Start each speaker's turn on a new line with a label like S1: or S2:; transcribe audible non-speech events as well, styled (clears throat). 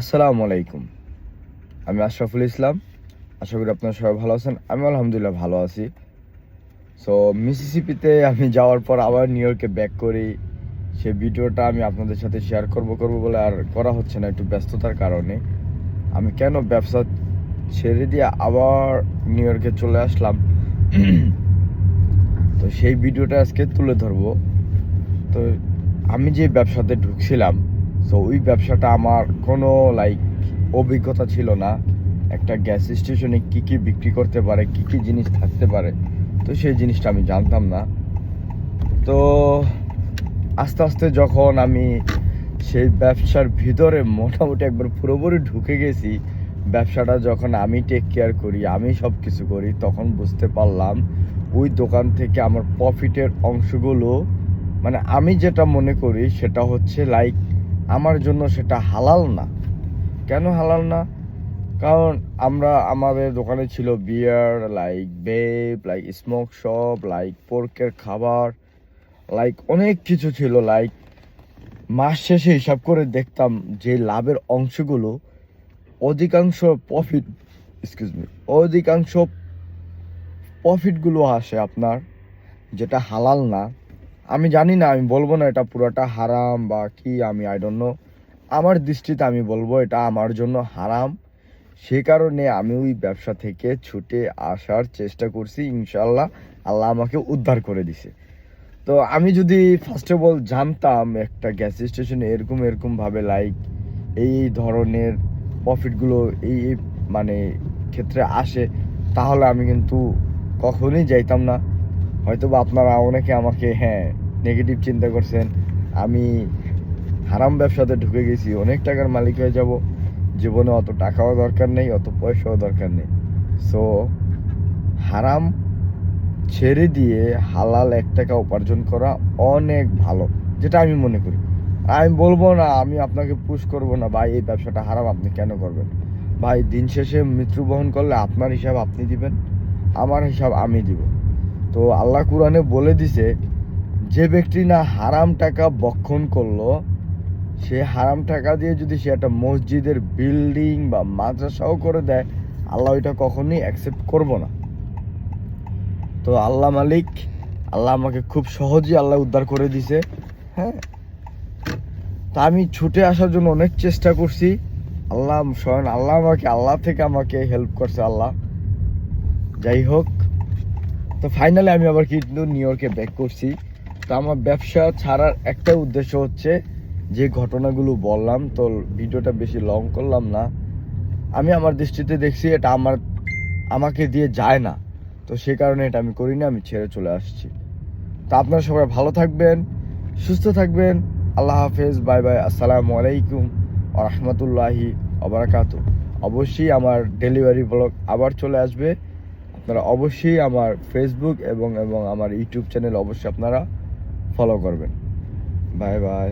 S1: আসসালামু আলাইকুম। আমি আশরাফুল ইসলাম। আশা করি আপনারা সবাই ভালো আছেন। আমি আলহামদুলিল্লাহ ভালো আছি। সো মিসিসিপিতে আমি যাওয়ার পর আবার নিউ ইয়র্কে ব্যাক করি। সেই ভিডিওটা আমি আপনাদের সাথে শেয়ার করব করব বলে আর করা হচ্ছে না একটু ব্যস্ততার কারণে। আমি কেন ব্যবসা ছেড়ে দিয়ে আবার নিউ ইয়র্কে চলে আসলাম? (clears throat) তো সেই ভিডিওটা আজকে তুলে ধরবো। তো আমি যে ব্যবসাতে ঢুকছিলাম তো ওই ব্যবসাটা আমার কোনো লাইক অভিজ্ঞতা ছিল না। একটা গ্যাস স্টেশনে কি কি বিক্রি করতে পারে, কি কি জিনিস থাকতে পারে, তো সেই জিনিসটা আমি জানতাম না। তো আস্তে আস্তে যখন আমি সেই ব্যবসার ভিতরে মোটামুটি একবার পুরোপুরি ঢুকে গেছি, ব্যবসাটা যখন আমি টেক কেয়ার করি, আমি সব কিছু করি, তখন বুঝতে পারলাম ওই দোকান থেকে আমার প্রফিটের অংশগুলো মানে আমি যেটা মনে করি সেটা হচ্ছে লাইক আমার জন্য সেটা হালাল না। কেন হালাল না? কারণ আমরা, আমাদের দোকানে ছিল beer like vape like smoke shop like পোর্কের খাবার লাইক অনেক কিছু ছিল। লাইক মাস শেষে হিসাব করে দেখতাম যে লাভের অংশগুলো অধিকাংশ প্রফিট এক্সকিউজ মি অধিকাংশ প্রফিটগুলো আসে আপনার, যেটা হালাল না। আমি জানি না, আমি বলব না এটা পুরোটা হারাম বা কি, আমি আই ডোন্ট নো আমার দৃষ্টিতে আমি বলব এটা আমার জন্য হারাম। সে কারণে আমি ওই ব্যবসা থেকে ছুটে আসার চেষ্টা করছি ইনশাল্লাহ আল্লাহ আমাকে উদ্ধার করে দিছে। তো আমি যদি ফার্স্ট অফ অল জানতাম একটা গ্যাস স্টেশনে এরকম এরকম ভাবে লাইক এই ধরনের প্রফিটগুলো এই মানে ক্ষেত্রে আসে, তাহলে আমি কিন্তু কখনোই যাইতাম না। হয়তো বা আপনারা অনেকে আমাকে হ্যাঁ নেগেটিভ চিন্তা করছেন, আমি হারাম ব্যবসাতে ঢুকে গেছি, অনেক টাকার মালিক হয়ে যাব, জীবনে অত টাকাও দরকার নেই, অত পয়সাও দরকার নেই। সো হারাম ছেড়ে দিয়ে হালাল এক টাকা উপার্জন করা অনেক ভালো, যেটা আমি মনে করি। আমি বলব না, আমি আপনাকে পুশ করব না, ভাই, এই ব্যবসাটা হারাম, আপনি কেন করবেন? ভাই, দিন শেষে মৃত্যুবহন করলে আপনার হিসাব আপনি দিবেন, আমার হিসাব আমি দিব। তো আল্লাহ কোরআনে বলে দিছে যে ব্যক্তি না হারাম টাকা বক্ষণ করল, সে হারাম টাকা দিয়ে যদি সে একটা মসজিদের বিল্ডিং বা মাদ্রাসাও করে দেয়, আল্লাহ ওইটা কখনোই অ্যাকসেপ্ট করব না। তো আল্লাহ মালিক, আল্লাহ আমাকে খুব সহজেই আল্লাহ উদ্ধার করে দিছে হ্যাঁ? তা আমি ছুটে আসার জন্য অনেক চেষ্টা করছি। আল্লাহ স্বয়ং আল্লাহ আমাকে, আল্লাহ থেকে আমাকে হেল্প করছে আল্লাহ। যাই হোক, তো ফাইনালি আমি আবার কিন্তু নিউ ইয়র্কে ব্যাক করছি। তো আমার ব্যবসা ছাড়ার একটা উদ্দেশ্য হচ্ছে যে ঘটনাগুলো বললাম। তো ভিডিওটা বেশি লং করলাম না। আমি আমার দৃষ্টিতে দেখছি এটা আমার, আমাকে দিয়ে যায় না। তো সে কারণে এটা আমি করি না আমি ছেড়ে চলে আসছি। তা আপনারা সবাই ভালো থাকবেন, সুস্থ থাকবেন। আল্লাহ হাফেজ, বাই বাই, আসসালামু আলাইকুম রহমতুল্লাহি অবরাকাত অবশ্যই আমার ডেলিভারি ব্লগ আবার চলে আসবে। আপনারা অবশ্যই আমার ফেসবুক এবং এবং আমার ইউটিউব চ্যানেল অবশ্যই আপনারা ফলো করবেন। Bye bye